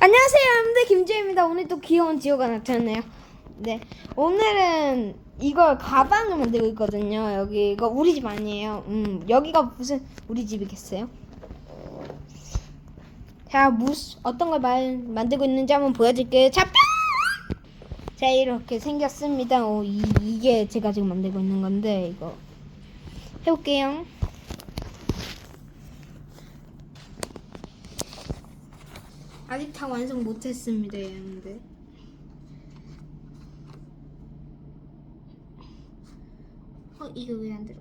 안녕하세요, 여러분들 김지혜입니다. 오늘 또 귀여운 지호가 나타났네요. 네, 오늘은 이걸 가방을 만들고 있거든요. 여기 이거 우리 집 아니에요. 음, 여기가 무슨 우리 집이겠어요? 자, 무슨 어떤 걸 말, 만들고 있는지 한번 보여드릴게요. 자, 뿅! 자, 이렇게 생겼습니다. 오, 이, 이게 제가 지금 만들고 있는 건데 이거 해볼게요. 아직 다 완성 못했습니다, 여러분들. 어, 이거 왜 안 들어?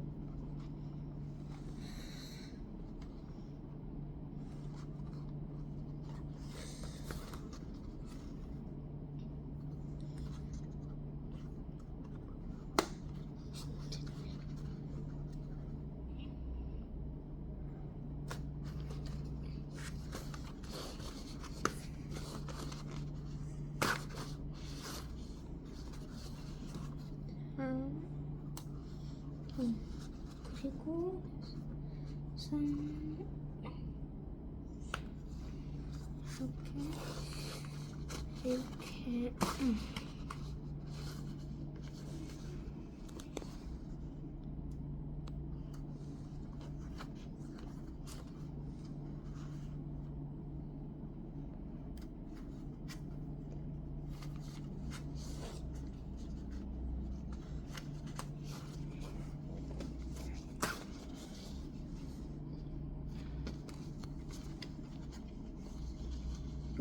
그리고 삼 이렇게 이렇게 음.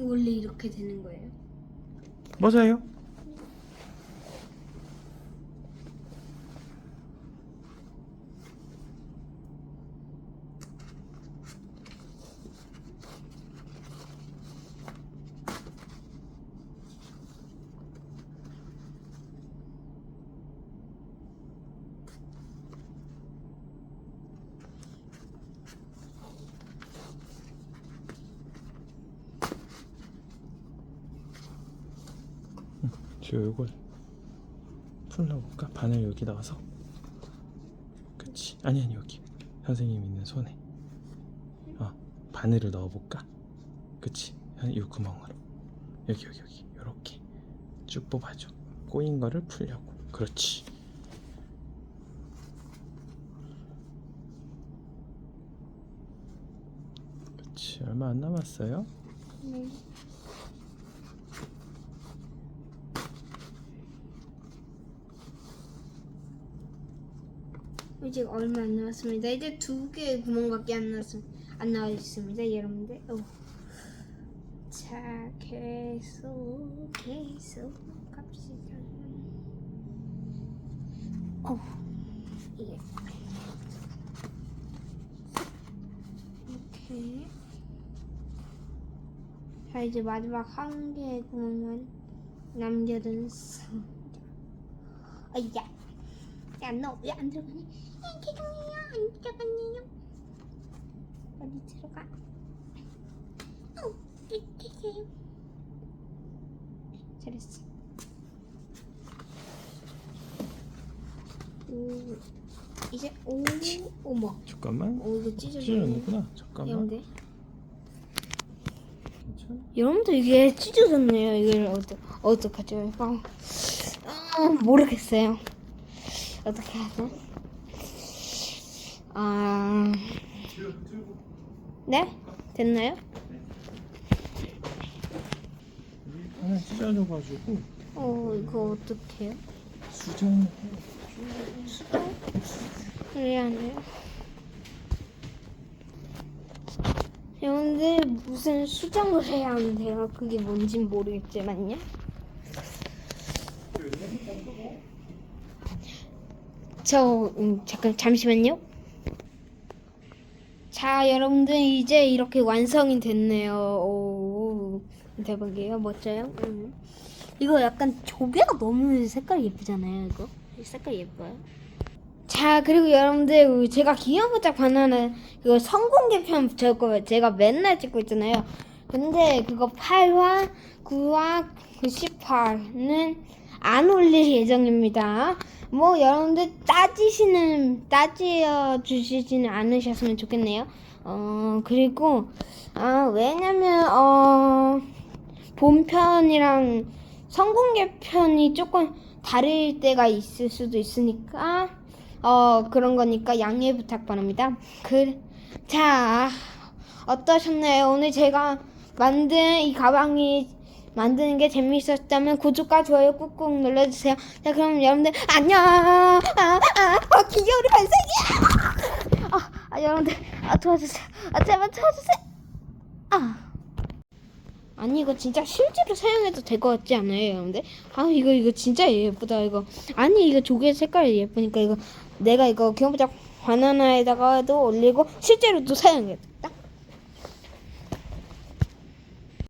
원래 이렇게 되는 거예요? 맞아요. 저 이걸 풀러볼까? 바늘 여기 나와서. 그치. 아니 아니 여기. 선생님 있는 손에. 어 바늘을 넣어볼까? 그치. 한이 구멍으로. 여기 여기 여기. 요렇게 쭉 뽑아줘. 꼬인 거를 풀려고. 그렇지. 그치. 얼마 안 남았어요? 네. 이제 얼마 안 남았습니다. 이제 두 개의 구멍밖에 안 남았 안 나와 있습니다, 여러분들. 오. 자, 계속 계속 갑시다. 오, 이게 이렇게. 자, 이제 마지막 한 개의 구멍만 남겨뒀습니다. 어 야. 야, 너왜안 들어가니? 아, 죄송해요. 안 들어갔네요. 어디 들어가? 어, 이렇게. 잘했어. 오, 이제 오, 어머, 잠깐만 오 이거 찢어졌네. 찢어졌구나 잠깐만 여러분들, 이게 찢어졌네요. 이걸 어떡 어떡하죠? 아, 모르겠어요. 어떻게 하죠? 아, 네? 됐나요? 하나 찢어져가지고 어, 이거 어떡해요? 수정해 미안해요. 여러분들 무슨 수정을 해야 하는데요? 그게 뭔진 모르겠지만요. 저 음, 잠깐 잠시만요. 자, 여러분들 이제 이렇게 완성이 됐네요. 오, 대박이에요. 멋져요. 음. 이거 약간 조개가 너무 색깔이 예쁘잖아요. 이거 색깔 예뻐요. 자 그리고 여러분들 제가 기념부작 바나나 그거 성공개편 거예요 제가 맨날 찍고 있잖아요 근데 그거 8화 9화 그 10화는 안 올릴 예정입니다 뭐 여러분들 따지시는 따지어 주시지는 않으셨으면 좋겠네요 어 그리고 아 왜냐면 어 본편이랑 성공개 편이 조금 다를 때가 있을 수도 있으니까 어 그런 거니까 양해 부탁 바랍니다. 그자 어떠셨나요? 오늘 제가 만든 이 가방이 만드는 게 재미있었다면 구독과 좋아요 꾹꾹 눌러주세요. 자 그럼 여러분들 안녕. 아, 아, 아 기계우리 발생이야. 아, 아 여러분들 아 도와주세요. 아 제발 도와주세요. 아. 아니 이거 진짜 실제로 사용해도 될 것 같지 않아요, 여러분들? 아 이거 이거 진짜 예쁘다 이거. 아니 이거 조개 색깔이 예쁘니까 이거 내가 이거 기본적 바나나에다가도 올리고 실제로도 사용해야겠다.